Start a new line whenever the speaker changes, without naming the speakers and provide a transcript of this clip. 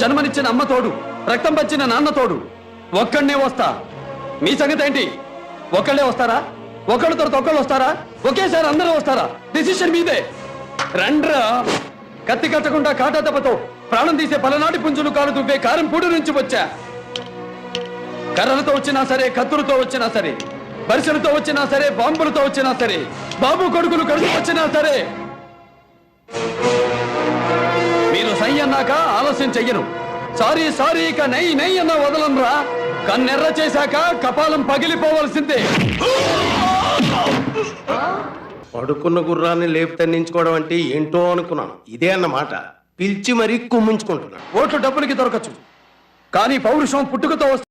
జన్మనిచ్చిన అమ్మ తోడు రక్తం పచ్చిన నాన్న తోడు. ఒక్కడనే వస్తా. మీ సంగతి ఏంటి? ఒకళ్ళే వస్తారా? ఒకళ్ళు తర్వాత ఒకళ్ళు వస్తారా? ఒకేసారి అందరూ వస్తారా? డిసిషన్ మీదే. రండ్రా. కత్తి కట్టకుండా కాటా దెబ్బతో ప్రాణం తీసే పలనాటి పుంజులు కాలు దువ్వే కారం పూడి నుంచి వచ్చా. కర్రలతో వచ్చినా సరే కత్తులతో వచ్చినా సరే బరిసెలతో వచ్చినా సరే బాంబులతో వచ్చినా సరే బాబు కొడుకులు కలిసి వచ్చినా సరే సై అన్నాక ఆలస్యం చెయ్యను. సారీ సారీ ఇక నై నై అన్న వదలంరా. కన్నెర్ర చేశాక కపాలం పగిలిపోవలసిందే.
పడుకున్న గుర్రాన్ని లేపు తన్నించుకోవడం అంటే ఏంటో అనుకున్నాను. ఇదే అన్నమాట. పిలిచి మరీ కుమ్మించుకుంటున్నాను.
ఓట్లు డబ్బులకి దొరకచ్చు. కానీ పౌరుషం పుట్టుకతో వస్తుంది